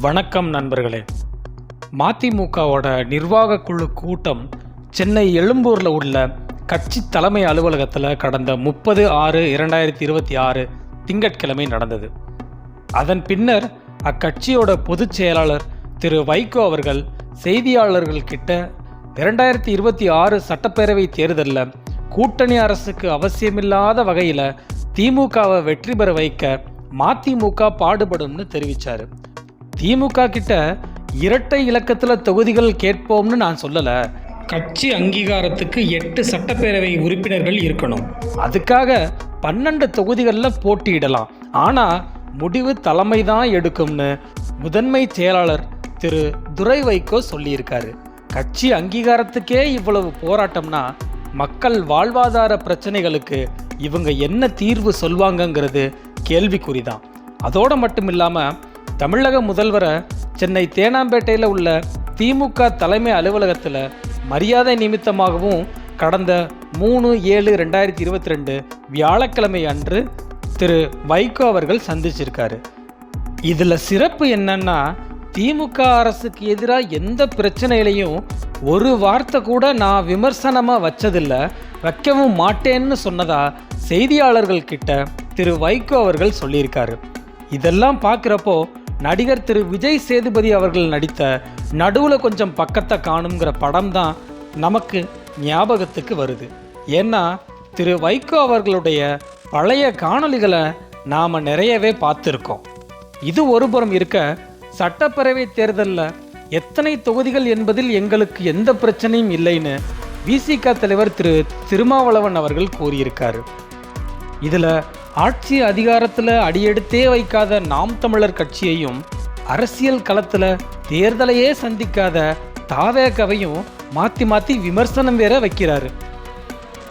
வணக்கம் நண்பர்களே. மதிமுகவோட நிர்வாக குழு கூட்டம் சென்னை எழும்பூரில் உள்ள கட்சி தலைமை அலுவலகத்தில் கடந்த முப்பது ஆறு இரண்டாயிரத்தி இருபத்தி ஆறு திங்கட்கிழமை நடந்தது. அதன் பின்னர் அக்கட்சியோட பொதுச் செயலாளர் திரு வைகோ அவர்கள் செய்தியாளர்கள் கிட்ட இரண்டாயிரத்தி இருபத்தி ஆறு சட்டப்பேரவை தேர்தலில் கூட்டணி அரசுக்கு அவசியமில்லாத வகையில் திமுகவை வெற்றி பெற வைக்க மதிமுக பாடுபடும்னு தெரிவிச்சாரு. திமுக கிட்ட இரட்டை இலக்கத்தில் தொகுதிகள் கேட்போம்னு நான் சொல்லலை. கட்சி அங்கீகாரத்துக்கு எட்டு சட்டப்பேரவை உறுப்பினர்கள் இருக்கணும். அதுக்காக பன்னெண்டு தொகுதிகளில் போட்டியிடலாம். ஆனால் முடிவு தலைமை தான் எடுக்கும்னு முதன்மை செயலாளர் திரு துரை வைகோ சொல்லியிருக்காரு. கட்சி அங்கீகாரத்துக்கே இவ்வளவு போராட்டம்னா மக்கள் வாழ்வாதார பிரச்சனைகளுக்கு இவங்க என்ன தீர்வு சொல்வாங்கங்கிறது கேள்விக்குறிதான். அதோடு மட்டும் இல்லாமல் தமிழக முதல்வரை சென்னை தேனாம்பேட்டையில் உள்ள திமுக தலைமை அலுவலகத்தில் மரியாதை நிமித்தமாகவும் கடந்த மூணு ஏழு ரெண்டாயிரத்தி இருபத்தி ரெண்டு வியாழக்கிழமை அன்று திரு வைகோ அவர்கள் சந்திச்சிருக்காரு. இதில் சிறப்பு என்னன்னா திமுக அரசுக்கு எதிராக எந்த பிரச்சனையிலையும் ஒரு வார்த்தை கூட நான் விமர்சனமாக வச்சதில்ல வைக்கவும் மாட்டேன்னு சொன்னதா செய்தியாளர்கள் கிட்ட திரு வைகோ அவர்கள் சொல்லியிருக்காரு. இதெல்லாம் பார்க்குறப்போ நடிகர் திரு விஜய் சேதுபதி அவர்கள் நடித்த நடுவில் கொஞ்சம் பக்கத்தை காணுங்கிற படம் தான் நமக்கு ஞாபகத்துக்கு வருது. ஏன்னா திரு வைகோ அவர்களுடைய பழைய காணொலிகளை நாம் நிறையவே பார்த்துருக்கோம். இது ஒருபுறம் இருக்க சட்டப்பேரவை தேர்தலில் எத்தனை தொகுதிகள் என்பதில் எங்களுக்கு எந்த பிரச்சனையும் இல்லைன்னு விசிக தலைவர் திரு திருமாவளவன் அவர்கள் கூறியிருக்காரு. இதில் ஆட்சி அதிகாரத்தில் அடியெடுத்தே வைக்காத நாம் தமிழர் கட்சியையும் அரசியல் களத்தில் தேர்தலையே சந்திக்காத தாவேகவையும் மாற்றி மாற்றி விமர்சனம் வேற வைக்கிறாரு.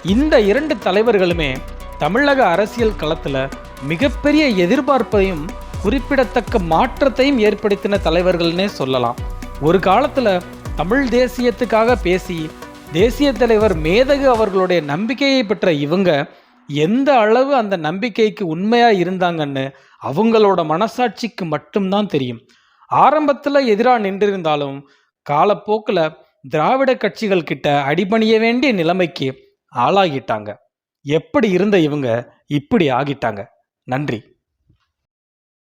இந்த இரண்டு தலைவர்களுமே தமிழக அரசியல் களத்தில் மிகப்பெரிய எதிர்பார்ப்பையும் குறிப்பிடத்தக்க மாற்றத்தையும் ஏற்படுத்தின தலைவர்கள்னே சொல்லலாம். ஒரு காலத்தில் தமிழ் தேசியத்துக்காக பேசி தேசிய தலைவர் மேதகு அவர்களுடைய நம்பிக்கையை பெற்ற இவங்க எந்த அளவு அந்த நம்பிக்கைக்கு உண்மையாக இருந்தாங்கன்னு அவங்களோட மனசாட்சிக்கு மட்டும்தான் தெரியும். ஆரம்பத்தில் எதிராக நின்றிருந்தாலும் காலப்போக்கில் திராவிட கட்சிகள் கிட்ட அடிபணிய வேண்டிய நிலைமைக்கு ஆளாகிட்டாங்க. எப்படி இருந்த இவங்க? இப்படி ஆகிட்டாங்க. நன்றி.